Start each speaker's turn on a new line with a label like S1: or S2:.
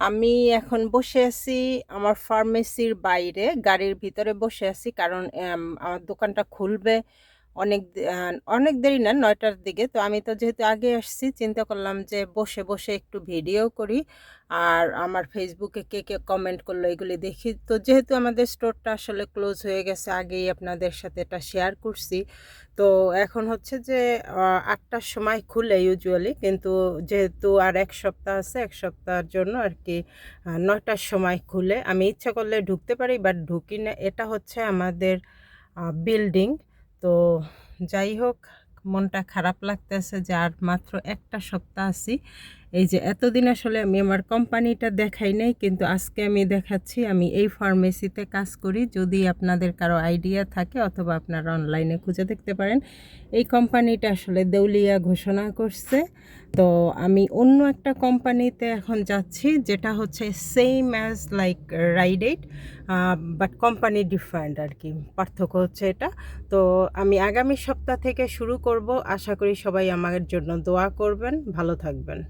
S1: আমি এখন বসে আছি আমার ফার্মেসির বাইরে, গাড়ির ভিতরে বসে আছি কারণ আমার দোকানটা খুলবে। অনেক অনেক দেরি না, নয়টার দিকে। তো আমি তো যেহেতু আগে আসছি, চিন্তা করলাম যে বসে বসে একটু ভিডিও করি। আর আমার ফেসবুকে কে কে কমেন্ট করল এগুলি দেখি। তো যেহেতু আমাদের স্টোরটা আসলে ক্লোজ হয়ে গেছে, আগেই আপনাদের সাথে এটা শেয়ার করছি। তো এখন হচ্ছে যে আটটার সময় খুলে ইউজুয়ালি কিন্তু যেহেতু আর এক সপ্তাহ আছে, এক সপ্তাহের জন্য আর কি নয়টার সময় খুলে। আমি ইচ্ছা করলে ঢুকতে পারি বাট ঢুকি না। এটা হচ্ছে আমাদের বিল্ডিং তো যাই হোক মনটা খারাপ লাগতেছে যে আর মাত্র একটা সপ্তাহ আছি। এই যে এতদিন আসলে আমি আমার কোম্পানিটা দেখাই নাই, কিন্তু আজকে আমি দেখাচ্ছি, আমি এই ফার্মেসিতে কাজ করি। যদি আপনাদের কারও আইডিয়া থাকে অথবা আপনারা অনলাইনে খুঁজে দেখতে পারেন, এই কোম্পানিটা আসলে দেউলিয়া ঘোষণা করছে। তো আমি অন্য একটা কোম্পানিতে এখন যাচ্ছি, যেটা হচ্ছে same as like raided but company different আর কি পার্থক্য হচ্ছে এটা। তো আমি আগামী সপ্তাহ থেকে শুরু করব। আশা করি সবাই আমার জন্য দোয়া করবেন। ভালো থাকবেন।